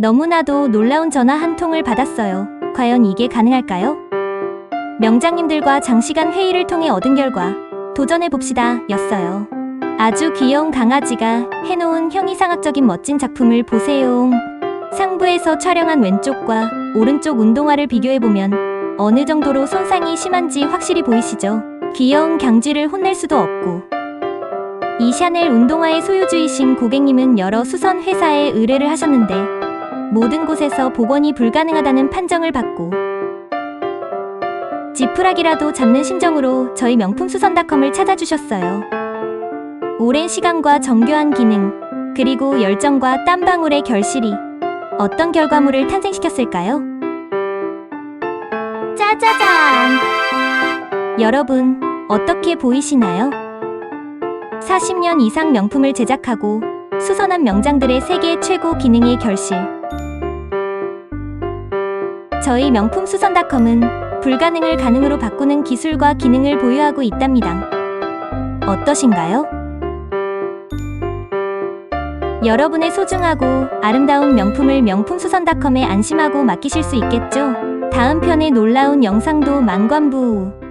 너무나도 놀라운 전화 한 통을 받았어요. 과연 이게 가능할까요? 명장님들과 장시간 회의를 통해 얻은 결과 도전해봅시다 였어요. 아주 귀여운 강아지가 해놓은 형이상학적인 멋진 작품을 보세요. 상부에서 촬영한 왼쪽과 오른쪽 운동화를 비교해보면 어느 정도로 손상이 심한지 확실히 보이시죠? 귀여운 강쥐를 혼낼 수도 없고 이 샤넬 운동화의 소유주이신 고객님은 여러 수선 회사에 의뢰를 하셨는데 모든 곳에서 복원이 불가능하다는 판정을 받고 지푸라기라도 잡는 심정으로 저희 명품 수선닷컴을 찾아주셨어요. 오랜 시간과 정교한 기능, 그리고 열정과 땀방울의 결실이 어떤 결과물을 탄생시켰을까요? 짜자잔! 여러분, 어떻게 보이시나요? 40년 이상 명품을 제작하고 수선한 명장들의 세계 최고 기능의 결실. 저희 명품 수선닷컴은 불가능을 가능으로 바꾸는 기술과 기능을 보유하고 있답니다. 어떠신가요? 여러분의 소중하고 아름다운 명품을 명품수선닷컴에 안심하고 맡기실 수 있겠죠? 다음 편의 놀라운 영상도 만관부